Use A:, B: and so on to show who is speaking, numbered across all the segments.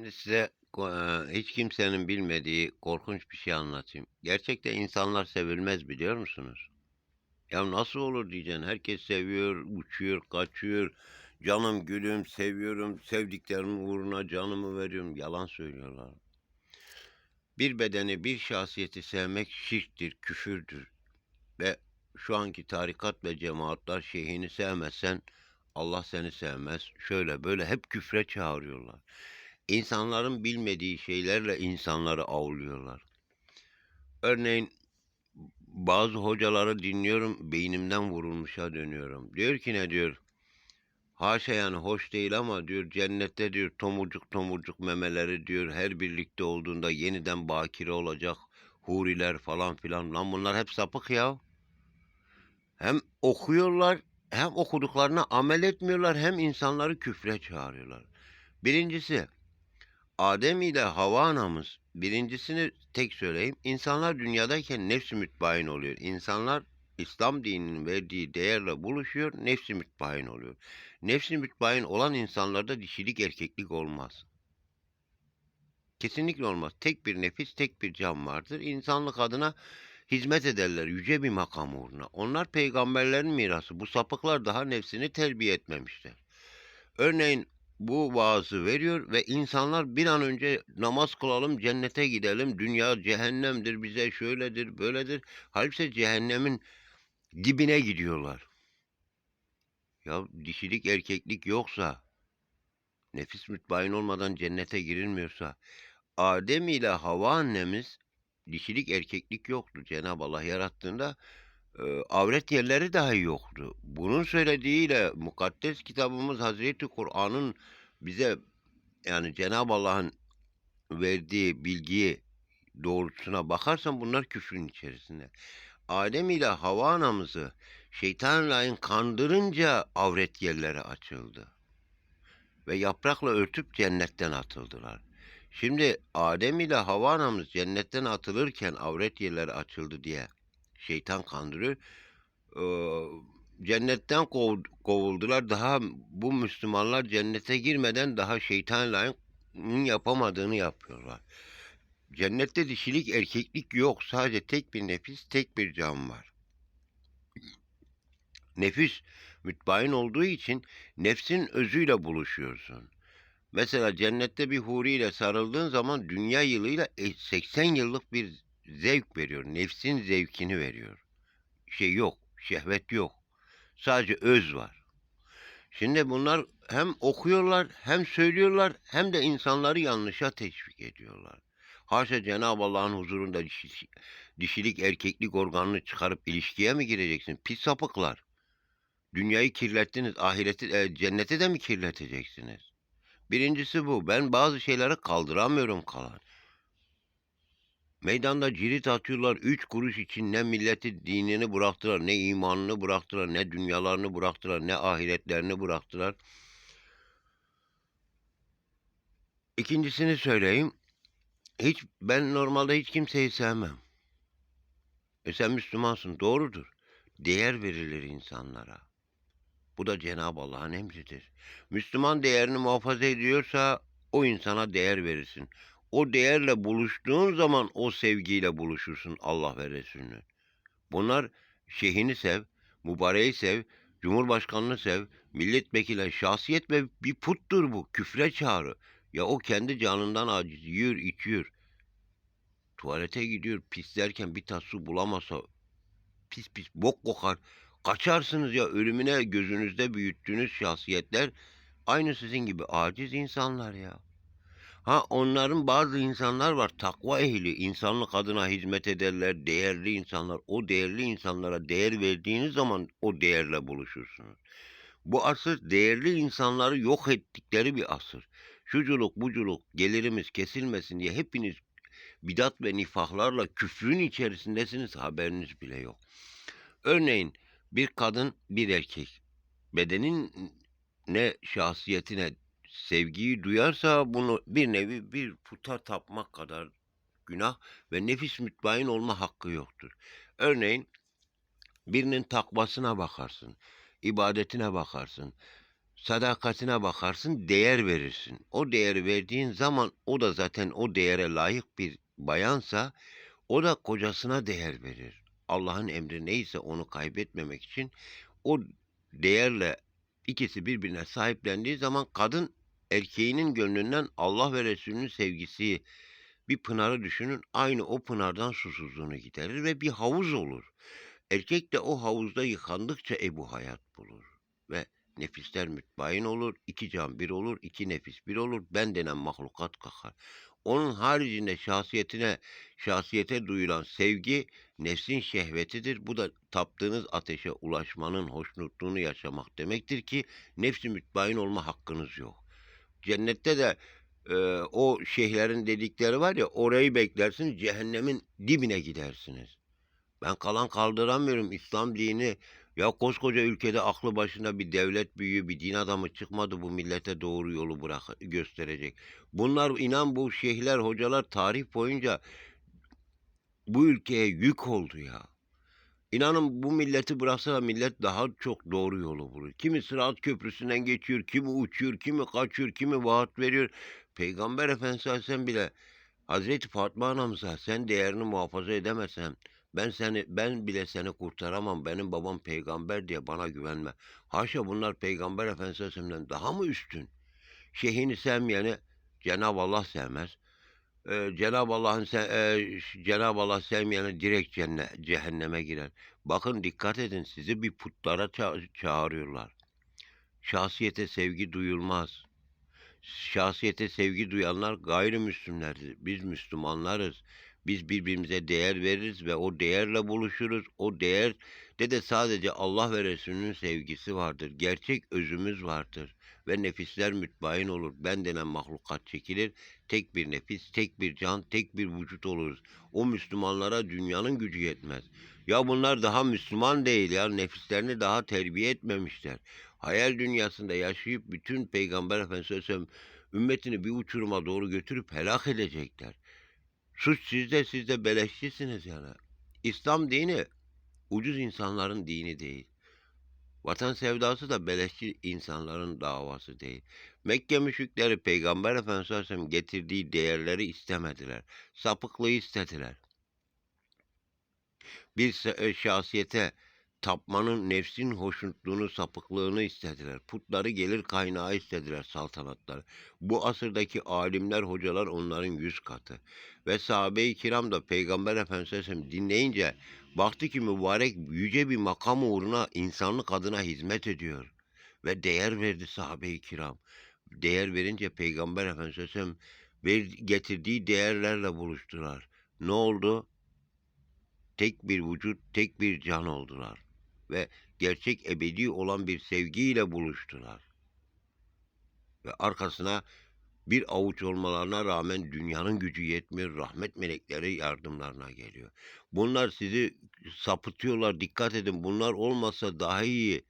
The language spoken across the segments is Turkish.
A: Şimdi size eee, hiç kimsenin bilmediği korkunç bir şey anlatayım. Gerçekten insanlar sevilmez biliyor musunuz? Ya nasıl olur diyeceksin. Herkes seviyor, uçuyor, kaçıyor. Canım gülüm, seviyorum, sevdiklerimin uğruna canımı veriyorum. Yalan söylüyorlar. Bir bedeni, bir şahsiyeti sevmek şirktir, küfürdür. Ve şu anki tarikat ve cemaatler şeyhini sevmezsen Allah seni sevmez. Şöyle böyle hep küfre çağırıyorlar. İnsanların bilmediği şeylerle insanları avlıyorlar. Örneğin bazı hocaları dinliyorum, beynimden vurulmuşa dönüyorum. Diyor ki ne diyor? Haşa yani hoş değil ama diyor cennette diyor tomurcuk tomurcuk memeleri diyor her birlikte olduğunda yeniden bakire olacak huriler falan filan. Lan bunlar hep sapık ya. Hem okuyorlar hem okuduklarına amel etmiyorlar hem insanları küfre çağırıyorlar. Birincisi Adem ile Havva anamız birincisini tek söyleyeyim. İnsanlar dünyadayken nefsi mütbain oluyor. İnsanlar İslam dininin verdiği değerle buluşuyor, nefsi mütbain oluyor. Nefsi mütbain olan insanlarda dişilik erkeklik olmaz. Kesinlikle olmaz. Tek bir nefis, tek bir can vardır. İnsanlık adına hizmet ederler yüce bir makam uğruna. Onlar peygamberlerin mirası. Bu sapıklar daha nefsini terbiye etmemişler. Örneğin bu vaazı veriyor ve insanlar bir an önce namaz kılalım, cennete gidelim, dünya cehennemdir, bize şöyledir, böyledir. Halbuki cehennemin dibine gidiyorlar. Ya dişilik erkeklik yoksa, nefis mütbain olmadan cennete girilmiyorsa, Adem ile Havva annemiz dişilik erkeklik yoktu. Cenab-ı Allah yarattığında avret yerleri dahi yoktu. Bunun söylediğiyle mukaddes kitabımız Hazreti Kur'an'ın bize yani Cenab-ı Allah'ın verdiği bilgiyi doğrultusuna bakarsan bunlar küfrün içerisinde. Adem ile Havva anamızı şeytan lain kandırınca avret yerleri açıldı. Ve yaprakla örtüp cennetten atıldılar. Şimdi Adem ile Havva anamız cennetten atılırken avret yerleri açıldı diye şeytan kandırıyor. Ee, cennetten kov- kovuldular. Daha bu Müslümanlar cennete girmeden daha şeytan lain yapamadığını yapıyorlar. Cennette dişilik erkeklik yok. Sadece tek bir nefis, tek bir can var. Nefis mütbain olduğu için nefsin özüyle buluşuyorsun. Mesela cennette bir huriyle sarıldığın zaman dünya yılıyla e, 80 yıllık bir zevk veriyor. Nefsin zevkini veriyor. Şey yok, şehvet yok. Sadece öz var. Şimdi bunlar hem okuyorlar, hem söylüyorlar, hem de insanları yanlışa teşvik ediyorlar. Haşa Cenab-ı Allah'ın huzurunda dişi- dişilik erkeklik organını çıkarıp ilişkiye mi gireceksin? Pis sapıklar. Dünyayı kirlettiniz, ahireti, e, cenneti de mi kirleteceksiniz? Birincisi bu. Ben bazı şeyleri kaldıramıyorum kalan. Meydanda cirit atıyorlar. Üç kuruş için ne milleti dinini bıraktılar, ne imanını bıraktılar, ne dünyalarını bıraktılar, ne ahiretlerini bıraktılar. İkincisini söyleyeyim. Hiç ben normalde hiç kimseyi sevmem. E sen Müslümansın, doğrudur. Değer verilir insanlara. Bu da Cenab-ı Allah'ın emridir. Müslüman değerini muhafaza ediyorsa o insana değer verirsin. O değerle buluştuğun zaman o sevgiyle buluşursun Allah ve Resulünün. Bunlar şeyhini sev, mübareği sev, cumhurbaşkanını sev, milletvekili, şahsiyet ve bir puttur bu. Küfre çağrı. Ya o kendi canından aciz, yiyor, içiyor. Tuvalete gidiyor, pislerken bir tas su bulamasa pis pis bok kokar. Kaçarsınız ya ölümüne gözünüzde büyüttüğünüz şahsiyetler aynı sizin gibi aciz insanlar ya. Ha onların bazı insanlar var takva ehli insanlık adına hizmet ederler değerli insanlar o değerli insanlara değer verdiğiniz zaman o değerle buluşursunuz. Bu asır değerli insanları yok ettikleri bir asır. Şuculuk buculuk gelirimiz kesilmesin diye hepiniz bidat ve nifahlarla küfrün içerisindesiniz haberiniz bile yok. Örneğin bir kadın bir erkek bedenin ne şahsiyetine sevgiyi duyarsa bunu bir nevi bir puta tapmak kadar günah ve nefis mütbain olma hakkı yoktur. Örneğin birinin takvasına bakarsın, ibadetine bakarsın, Sadakatine bakarsın, değer verirsin. O değeri verdiğin zaman o da zaten o değere layık bir bayansa o da kocasına değer verir. Allah'ın emri neyse onu kaybetmemek için o değerle ikisi birbirine sahiplendiği zaman kadın erkeğinin gönlünden Allah ve Resulünün sevgisi bir pınarı düşünün aynı o pınardan susuzluğunu giderir ve bir havuz olur. Erkek de o havuzda yıkandıkça ebu hayat bulur ve nefisler mütbayin olur, iki can bir olur, iki nefis bir olur, ben denen mahlukat kalkar. Onun haricinde şahsiyetine, şahsiyete duyulan sevgi nefsin şehvetidir. Bu da taptığınız ateşe ulaşmanın hoşnutluğunu yaşamak demektir ki nefsi mütbayin olma hakkınız yok. Cennette de e, o şeyhlerin dedikleri var ya orayı beklersiniz cehennemin dibine gidersiniz. Ben kalan kaldıramıyorum İslam dini. Ya koskoca ülkede aklı başında bir devlet büyüğü, bir din adamı çıkmadı bu millete doğru yolu bırak gösterecek. Bunlar inan bu şeyhler, hocalar tarih boyunca bu ülkeye yük oldu ya. İnanın bu milleti bıraksa millet daha çok doğru yolu bulur. Kimi Sırat Köprüsü'nden geçiyor, kimi uçuyor, kimi kaçıyor, kimi vaat veriyor. Peygamber Efendimiz Aleyhisselam bile Hazreti Fatma anamıza sen değerini muhafaza edemezsen ben seni ben bile seni kurtaramam. Benim babam peygamber diye bana güvenme. Haşa bunlar peygamber Aleyhisselam'dan daha mı üstün? Şeyhini sevmeyeni Cenab-ı Allah sevmez. Ee, Cenab-ı Allah'ın e, Cenab-ı Allah sevmeyeni direkt cenne, cehenneme girer. Bakın dikkat edin sizi bir putlara ça- çağırıyorlar. Şahsiyete sevgi duyulmaz. Şahsiyete sevgi duyanlar gayrimüslimlerdir. Biz Müslümanlarız. Biz birbirimize değer veririz ve o değerle buluşuruz. O değerde de sadece Allah ve Resulünün sevgisi vardır. Gerçek özümüz vardır. Ve nefisler mütbayin olur. Ben denen mahlukat çekilir. Tek bir nefis, tek bir can, tek bir vücut oluruz. O Müslümanlara dünyanın gücü yetmez. Ya bunlar daha Müslüman değil ya. Nefislerini daha terbiye etmemişler. Hayal dünyasında yaşayıp bütün Peygamber Efendimiz ümmetini bir uçuruma doğru götürüp helak edecekler. Suç sizde, siz de beleşçisiniz yani. İslam dini ucuz insanların dini değil. Vatan sevdası da beleşçi insanların davası değil. Mekke müşrikleri Peygamber Efendimiz Aleyhisselam getirdiği değerleri istemediler. Sapıklığı istediler. Bir şahsiyete tapmanın nefsin hoşnutluğunu, sapıklığını istediler. Putları gelir kaynağı istediler saltanatları. Bu asırdaki alimler, hocalar onların yüz katı. Ve sahabe-i kiram da Peygamber Efendimiz Aleyhisselam dinleyince baktı ki mübarek yüce bir makam uğruna insanlık adına hizmet ediyor. Ve değer verdi sahabe-i kiram. Değer verince Peygamber Efendimiz getirdiği değerlerle buluştular. Ne oldu? tek bir vücut, tek bir can oldular ve gerçek ebedi olan bir sevgiyle buluştular. Ve arkasına bir avuç olmalarına rağmen dünyanın gücü yetmiyor, rahmet melekleri yardımlarına geliyor. Bunlar sizi sapıtıyorlar, dikkat edin bunlar olmasa daha iyi.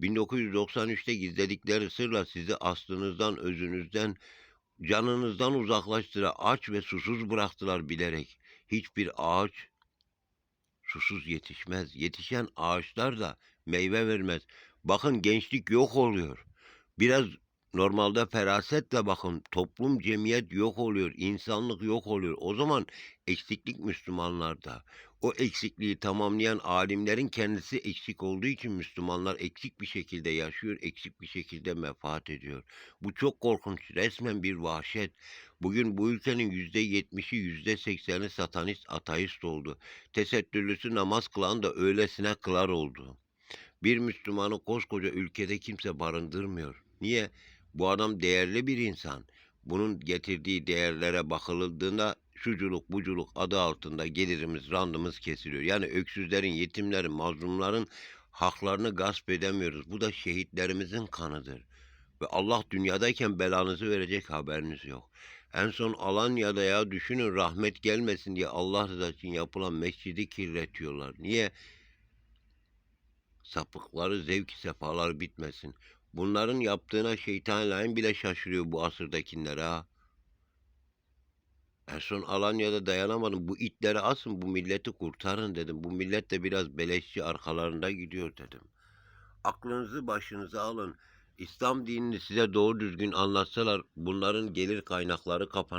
A: 1993'te gizledikleri sırla sizi aslınızdan, özünüzden, canınızdan uzaklaştıra aç ve susuz bıraktılar bilerek. Hiçbir ağaç susuz yetişmez. Yetişen ağaçlar da meyve vermez. Bakın gençlik yok oluyor. Biraz normalde ferasetle bakın toplum cemiyet yok oluyor. insanlık yok oluyor. O zaman eksiklik Müslümanlarda. O eksikliği tamamlayan alimlerin kendisi eksik olduğu için Müslümanlar eksik bir şekilde yaşıyor, eksik bir şekilde vefat ediyor. Bu çok korkunç. Resmen bir vahşet. Bugün bu ülkenin yüzde yetmişi, yüzde sekseni satanist, ateist oldu. Tesettürlüsü namaz kılan da öylesine kılar oldu. Bir Müslümanı koskoca ülkede kimse barındırmıyor. Niye? Bu adam değerli bir insan. Bunun getirdiği değerlere bakıldığında şuculuk buculuk adı altında gelirimiz, randımız kesiliyor. Yani öksüzlerin, yetimlerin, mazlumların haklarını gasp edemiyoruz. Bu da şehitlerimizin kanıdır. Ve Allah dünyadayken belanızı verecek haberiniz yok. En son Alanya'da ya düşünün rahmet gelmesin diye Allah rızası için yapılan mescidi kirletiyorlar. Niye? Sapıkları, zevki sefalar bitmesin. Bunların yaptığına şeytan bile şaşırıyor bu asırdakiler ha. En son Alanya'da dayanamadım. Bu itleri asın, bu milleti kurtarın dedim. Bu millet de biraz beleşçi arkalarında gidiyor dedim. Aklınızı başınıza alın. İslam dinini size doğru düzgün anlatsalar bunların gelir kaynakları kapanır.